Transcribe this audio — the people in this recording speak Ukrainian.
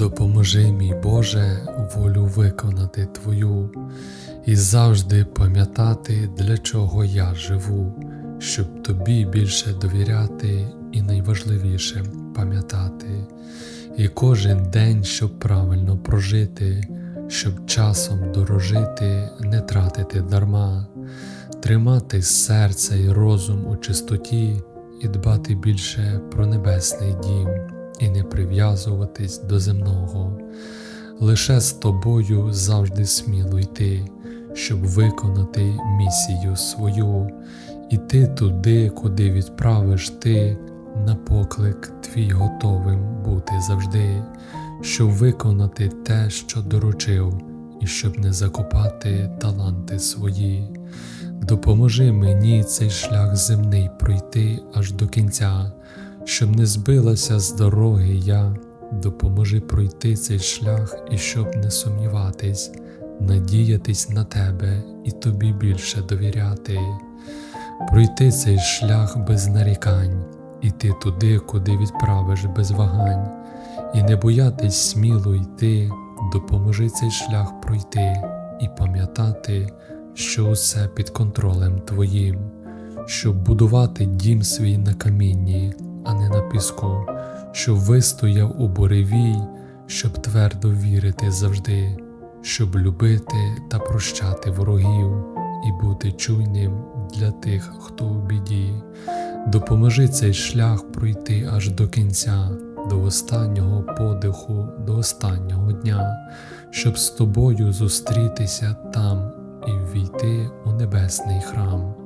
Допоможи, мій Боже, волю виконати Твою і завжди пам'ятати, для чого я живу, щоб тобі більше довіряти і найважливіше пам'ятати, і кожен день, щоб правильно прожити, щоб часом дорожити, не тратити дарма, тримати серце і розум у чистоті і дбати більше про небесний дім і не прив'язуватись до земного, лише з тобою завжди сміло йти, щоб виконати місію свою, іти туди, куди відправиш ти, на поклик твій готовим бути завжди, щоб виконати те, що доручив, і щоб не закопати таланти свої. Допоможи мені цей шлях земний пройти аж до кінця, щоб не збилася з дороги я, допоможи пройти цей шлях і щоб не сумніватись, надіятись на тебе і тобі більше довіряти, пройти цей шлях без нарікань, іти туди, куди відправиш без вагань, і не боятись сміло йти, допоможи цей шлях пройти і пам'ятати, що усе під контролем твоїм, щоб будувати дім свій на камінні, а не на піску, щоб вистояв у буревій, щоб твердо вірити завжди, щоб любити та прощати ворогів і бути чуйним для тих, хто у біді. Допоможи цей шлях пройти аж до кінця, до останнього подиху, до останнього дня, щоб з тобою зустрітися там і ввійти у небесний храм.